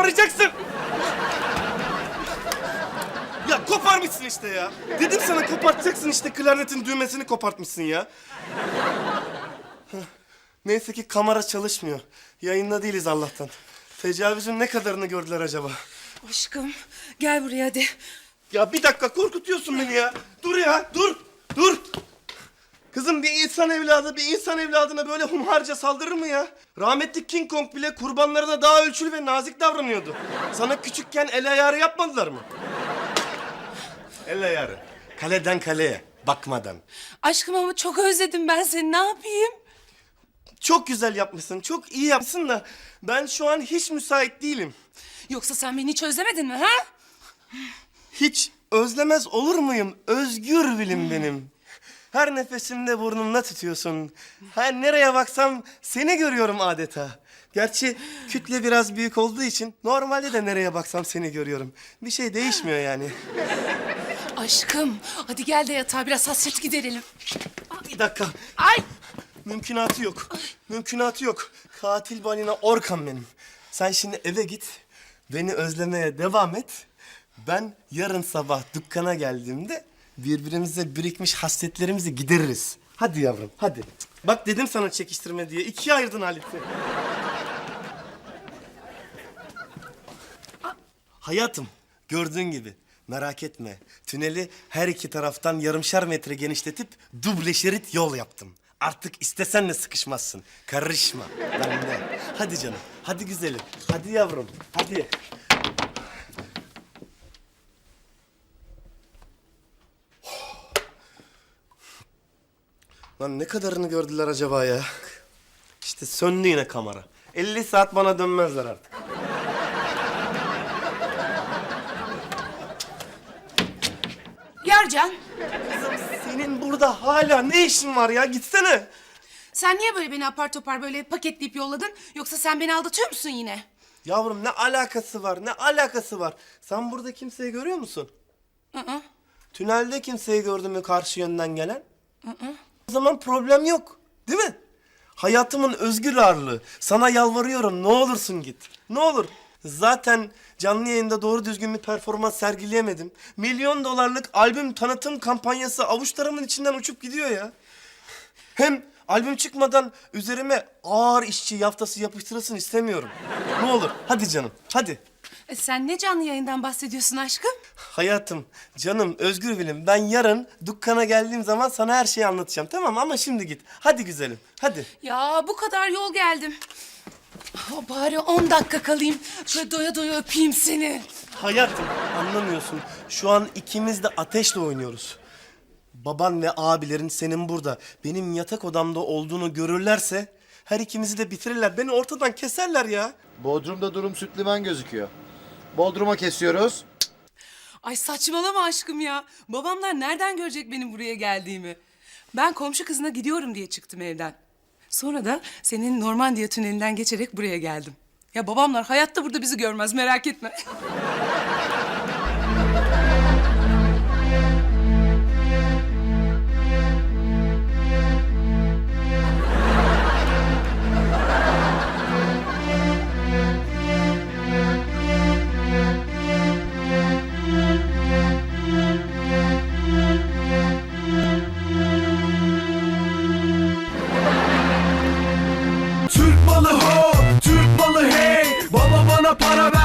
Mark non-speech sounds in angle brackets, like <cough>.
koparacaksın. Ya koparmışsın işte ya. Dedim sana kopartacaksın işte klarnetin düğmesini kopartmışsın ya. Neyse ki kamera çalışmıyor. Yayında değiliz Allah'tan. Tecavüzün ne kadarını gördüler acaba? Aşkım gel buraya hadi. Ya bir dakika korkutuyorsun beni ya. Dur ya dur. Kızım bir insan evladı bir insan evladına böyle humharca saldırır mı ya? Rahmetli King Kong bile kurbanlarına daha ölçülü ve nazik davranıyordu. Sana küçükken el ayarı yapmadılar mı? El ayarı. Kaleden kaleye bakmadan. Aşkım ama çok özledim ben seni ne yapayım? Çok güzel yapmışsın, çok iyi yapmışsın da ben şu an hiç müsait değilim. Yoksa sen beni hiç özlemedin mi ha? Hiç özlemez olur muyum? Özgür bilim benim. Her nefesimde burnumda tutuyorsun. Her nereye baksam seni görüyorum adeta. Gerçi kütle biraz büyük olduğu için normalde de nereye baksam seni görüyorum. Bir şey değişmiyor yani. Aşkım hadi gel de yatağa biraz hasret giderelim. Bir dakika. Ay Mümkünatı yok. Mümkünatı yok. Katil balina Orkan benim. Sen şimdi eve git. Beni özlemeye devam et. Ben yarın sabah dükkana geldiğimde birbirimize birikmiş hasretlerimizi gideririz. Hadi yavrum, hadi. Bak dedim sana çekiştirme diye. İkiye ayırdın Halit'i. <laughs> Hayatım, gördüğün gibi. Merak etme. Tüneli her iki taraftan yarımşar metre genişletip duble şerit yol yaptım. Artık istesen de sıkışmazsın. Karışma. Ben de. Hadi canım. Hadi güzelim. Hadi yavrum. Hadi. Lan ne kadarını gördüler acaba ya? İşte söndü yine kamera. 50 saat bana dönmezler artık. Yarcan Kızım senin burada hala ne işin var ya? Gitsene. sen niye böyle beni apar topar böyle paketleyip yolladın? Yoksa sen beni aldatıyor musun yine? Yavrum ne alakası var? Ne alakası var? Sen burada kimseyi görüyor musun? Hı Tünelde kimseyi gördün mü karşı yönden gelen? O zaman problem yok. Değil mi? Hayatımın özgür ağırlığı. Sana yalvarıyorum ne olursun git. Ne olur. Zaten canlı yayında doğru düzgün bir performans sergileyemedim. Milyon dolarlık albüm tanıtım kampanyası avuçlarımın içinden uçup gidiyor ya. Hem albüm çıkmadan üzerime ağır işçi yaftası yapıştırılsın istemiyorum. Ne olur hadi canım hadi. E, sen ne canlı yayından bahsediyorsun aşkım? Hayatım, canım, özgür bilim. Ben yarın dükkana geldiğim zaman sana her şeyi anlatacağım. Tamam mı? ama şimdi git. Hadi güzelim. Hadi. Ya bu kadar yol geldim. Oh, bari 10 dakika kalayım. Şöyle doya doya öpeyim seni. Hayatım, anlamıyorsun. Şu an ikimiz de ateşle oynuyoruz. Baban ve abilerin senin burada, benim yatak odamda olduğunu görürlerse... ...her ikimizi de bitirirler. Beni ortadan keserler ya. Bodrum'da durum süt liman gözüküyor. Bodrum'a kesiyoruz. Ay saçmalama aşkım ya. Babamlar nereden görecek benim buraya geldiğimi? Ben komşu kızına gidiyorum diye çıktım evden. Sonra da senin Normandiya tünelinden geçerek buraya geldim. Ya babamlar hayatta burada bizi görmez merak etme. <laughs> para ver